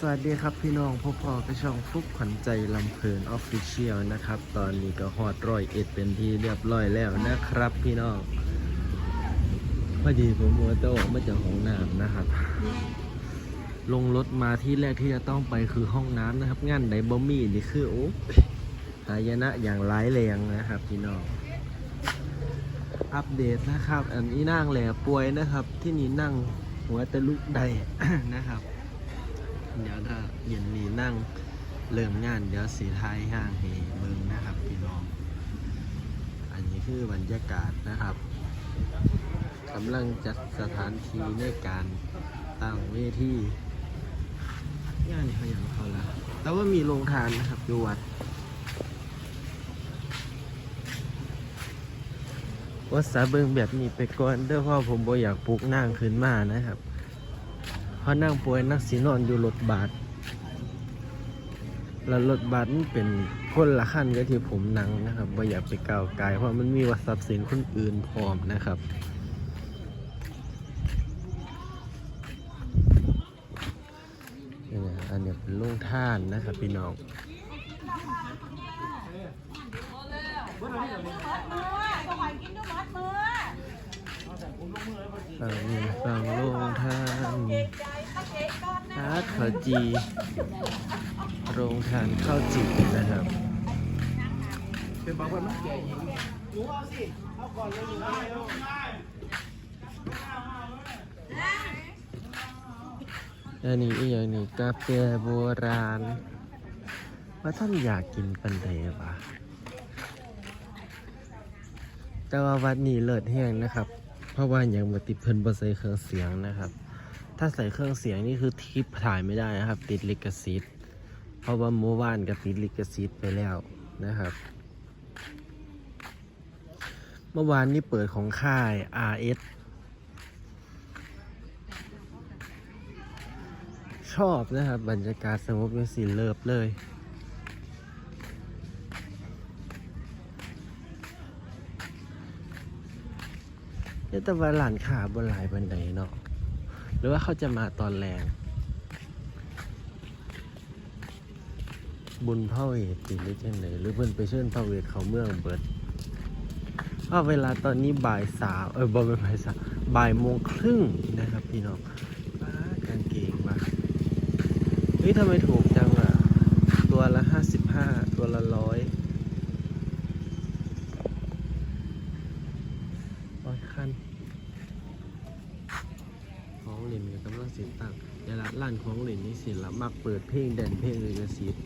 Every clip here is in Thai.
สวัสดีครับพี่น้องพบพอกระช่องฟุกขวัญใจลำเพลินออฟฟิเชียลนะครับ ตอนนี้ก็ฮอดร้อยเอ็ดเป็นที่เรียบร้อยแล้วนะครับพี่น้องพอดีผมมัวจะออกมาจากห้องน้ำนะครับ ลงรถมาที่แรกที่จะต้องไปคือห้องน้ำนะครับงานไดบอมี่นี่คือโอ้หายนะอย่างร้ายแรงนะครับพี่น้องอัปเดตนะครับ อันนี้นั่งแหล่ป่วยนะครับ ที่นี่นั่งหัวตะลุกใดนะครับ เดี๋ยวถ้าเย็นนี้นั่งเริ่มงาน เดี๋ยวสีไทยห้างเฮเบิงนะครับพี่น้อง อันนี้คือบรรยากาศนะครับกำลังจัดสถานที่ในการตั้งเวทีงานเขาอย่างเขาละแต่ว่ามีโรงทานนะครับอยู่วัดวัดสาเบิงแบบนี้ไปก่อนเด้อพราะผมบ่อยากปลุกนั่งขึ้นมานะครับ พระนั่งป่วยนักสีนอนอยู่รถบาสแล้วรถบัสมันเป็นคนละขั้นกับที่ผมนั่งนะครับบ่อยากไปก้าวไกลเพราะมันมีวัทรัพย์สินคนอื่นพร้อมนะครับนี่นะอันนี้เป็นโรงท่านนะครับพี่น้องฝั่งนี้ฝั่งโรงท่าน ขาวจี โรงทานข้าวจีนะครับ เป็นบางคนมันแก่ยิงหนูเอาสิเอาก่อนเลยหนูได้อันนี้อีกอย่างนี้กาแฟโบราณ ว่าท่านอยากกินปันเดปะแต่ว่าวัดนี้เลิศแห้งนะครับ เพราะว่าอย่างบติดเพิ่นบ่ใส่เครื่องเสียงนะครับ ถ้าใส่เครื่องเสียงนี่คือทิปถ่ายไม่ได้นะครับ ติดลิขสิทธิ์เพราะว่าเมื่อวานก็ติดลิขสิทธิ์ไปแล้วนะครับ เมื่อวานนี้เปิดของค่าย RS ชอบนะครับ บรรยากาศสงบเป็นสีเลิฟเลยยแต่ว่าหลานขาบนหลายบันไดเนาะ หรือว่าเขาจะมาตอนแรง บุญพ่อเวทตีหรือจังไหนหรือเพิ่นไปเชิญพ่อเวทเขาเมืองเบิดเพราะเวลาตอนนี้บ่ายสามเออบอเป็นบ่ายสามบ่ายโมงครึ่งนะครับพี่น้องป้ากางเกงมาเฮ้ยทำไมถูกจังอะ ตัวละห้าสิบห้าตัวละร้อยร้อยขั้น เหรียญกับกำลังสิตังเวลาร้านของเหรียญนี่สิละมักเปิดเพลงแดนเพลงเลยกระสิบ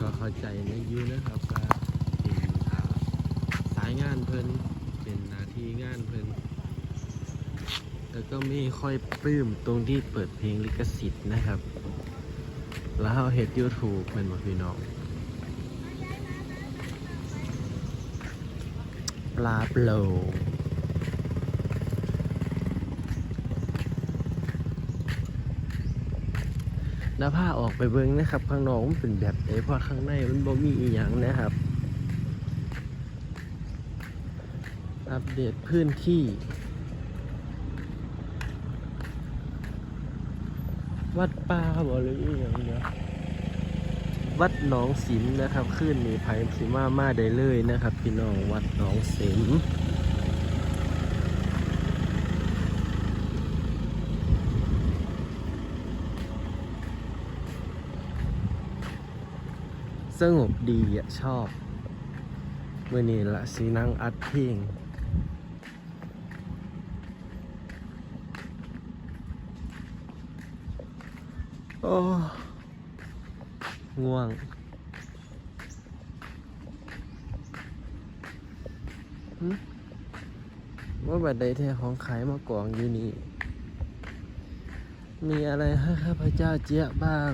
ก็เข้าใจนะยูนะครับก็เป็นอ่าสายงานเพิ่นเป็นนาทีงานเพิ่นแล้วก็ไม่ค่อยปลื้มตรงที่เปิดเพลงลิขสิทธิ์นะครับ แล้วเราเห็ดยูทูบเป็นหมดพี่น้องปลาโปร่ง แล้วผ้าออกไปเบิ้งนะครับ ข้างนอกมันเป็นแบบไหนเพราะข้างในมันบ่มีอีหยังนะครับ อัปเดตพื้นที่ วัดป่าบ่หรืออีหยังเนี่ยวัดหนองสิมนะครับขึ้นนี่ไผ่สิมามาได้เลยนะครับ พี่น้องวัดหนองสิม สงบดีอะชอบเมื่อนี้ละสีนั่งอัดเพลงโอ้ง่วงว่าบัดใดแท้ของขายมากองอยู่นี่ มีอะไรให้ข้าพเจ้าเจี๊ยะบ้าง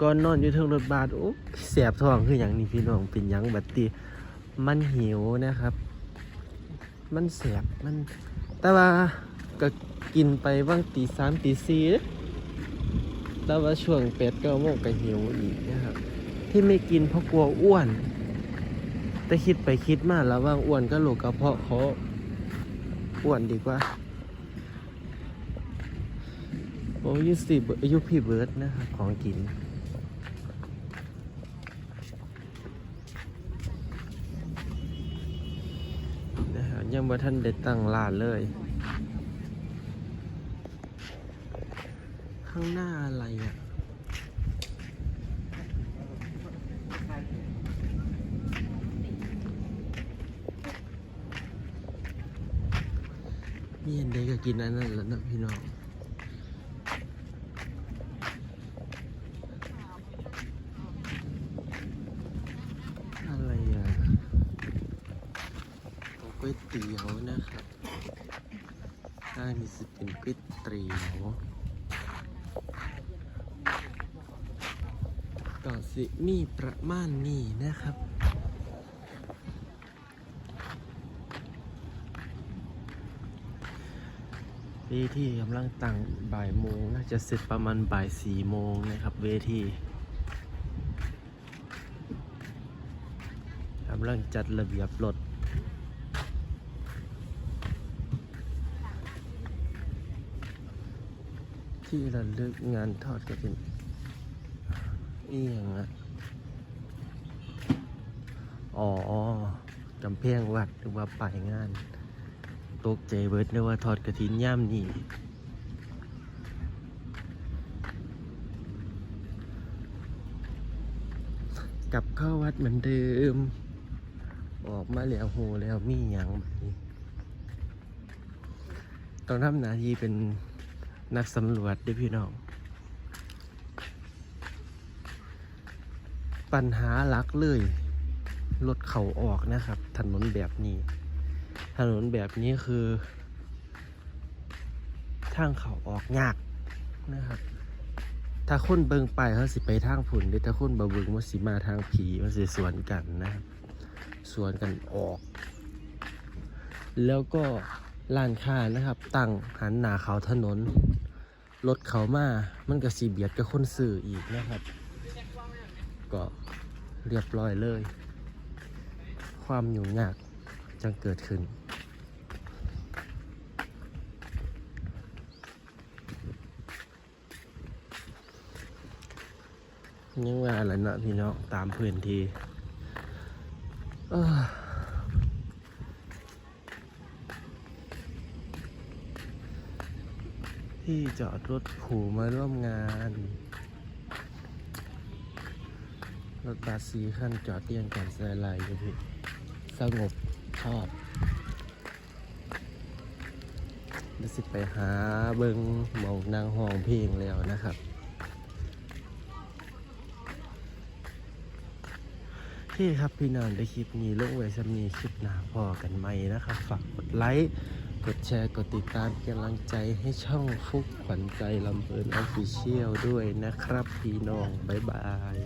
ก่อนนอนอยู่เทิงรถบาสโอ้แสบท้องคืออย่างนี้พี่น้องเป็นยังบัดตีมันหิวนะครับ มันแสบมัน แต่ว่าก็กินไปบ้างตีสามตีสี่แล้วว่าช่วงเป็ดก็โมงก็หิวอีกนะครับ ที่ไม่กินเพราะกลัวอ้วน แต่คิดไปคิดมาแล้วว่าอ้วนก็โรคกระเพาะเขาอ้วนดีกว่าโอ้ยสิอายูพี่เบิร์ดนะครับของกิน นะฮะยัง บ่ท่านได้ตั้งร้านเลย ข้างหน้าอะไรอะมีอันใดก็กินอันนั้นแหล้วนะพี่น้อง อะไรอะก๋วยเตี๋ยวนะครับถ้ามีสิเป็น ก๋วยเตี๋ยวก็สิมีประมาณนี้นะครับเวทีกำลังตั้งบ่ายโมงน่าจะเสร็จประมาณบ่ายสี่โมงนะครับ เวทีกำลังจัดระเบียบรถ ที่ระลึกงานทอดกระถิ่นอีหยังอะอ๋อกำแพงวัดหรือว่าไปายงาน ตกใจเบิดนึกว่าทอดกระถินย่ำนี่กลับเข้าวัดเหมือนเดิม ออกมาแล้วโหแล้วมีอย่างแบบนี้ ตองทำนาทีเป็น นักสำรวจด้วยพี่น้อง ปัญหาหลักเลยรถเขาออกนะครับ ถนนแบบนี้ ถนนแบบนี้คือทางเขาออกยากนะครับ ถ้าคนเบิงไปเขาสิไปทางผุนหรือถ้าคนบ่เบิงว่าสิมาทางผีมันสิสวนกันนะครับสวนกันออก แล้วก็ร้านค้านะครับ ตั้งหันหน้าเขาถนน รถเขามา มันก็สีเบียดกับคนสื่ออีกนะครับ ก็เรียบร้อยเลย ความยุ่งยากจังเกิดขึ้น ยังว่าอะไรเนาะพี่น้องตามพื้นที่เอ้อ ที่จอดรถผูมาร่วมงาน รถบัสสีขั้นจอดเรียงกันส่ลายอยู่พี่สงบชอบเดี๋ยวสิไปหาเบิงหมองนางห้องเพลงแล้วนะครับโอเคครับพี่น้องได้คลิปนี้ลงไว้สำนีคลิปหน้าพอกันไหมนะครับ ฝากกดไลค์ กดแชร์กดติดตามเป็นกำลังใจให้ช่องฟุกขวัญใจลำเพลินออฟฟิเชียลด้วยนะครับ พี่น้อง บ๊ายบาย